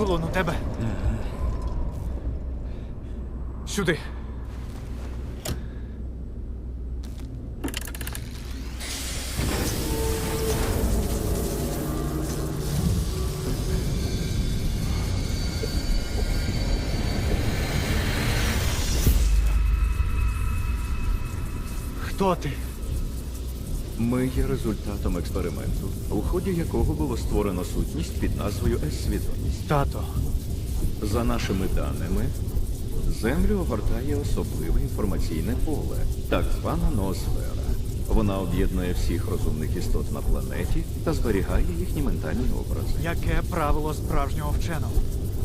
колону тебе. Сюди. Хто ти? Ми є результатом експерименту, у ході якого було створено сутність під назвою С-свідомість. Тато. За нашими даними, Землю огортає особливе інформаційне поле, так звана ноосфера. Вона об'єднує всіх розумних істот на планеті та зберігає їхні ментальні образи. Яке правило справжнього вченого?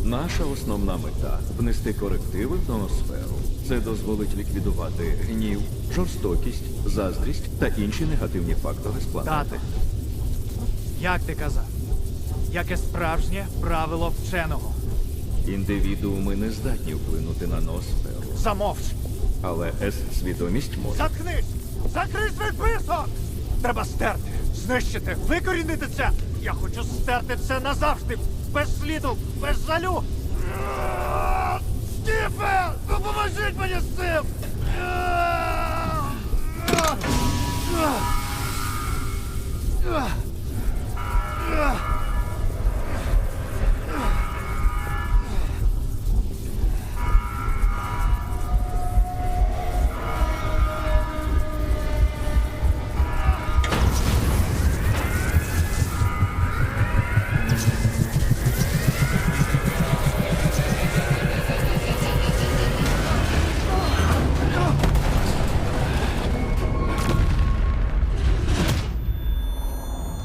Наша основна мета внести корективи в ноосферу. Це дозволить ліквідувати гнів, жорстокість, заздрість та інші негативні фактори з планети. Тате. Як ти казав? Яке справжнє правило вченого? Індивідууми не здатні вплинути на ноосферу, Замовч! але С-свідомість може. Заткнись! Закрий свій писок! Треба стерти, знищити, викорінити це! Я хочу стерти це назавжди! Без сліду, без жалю! Стіфе! Допоможіть мені з цим!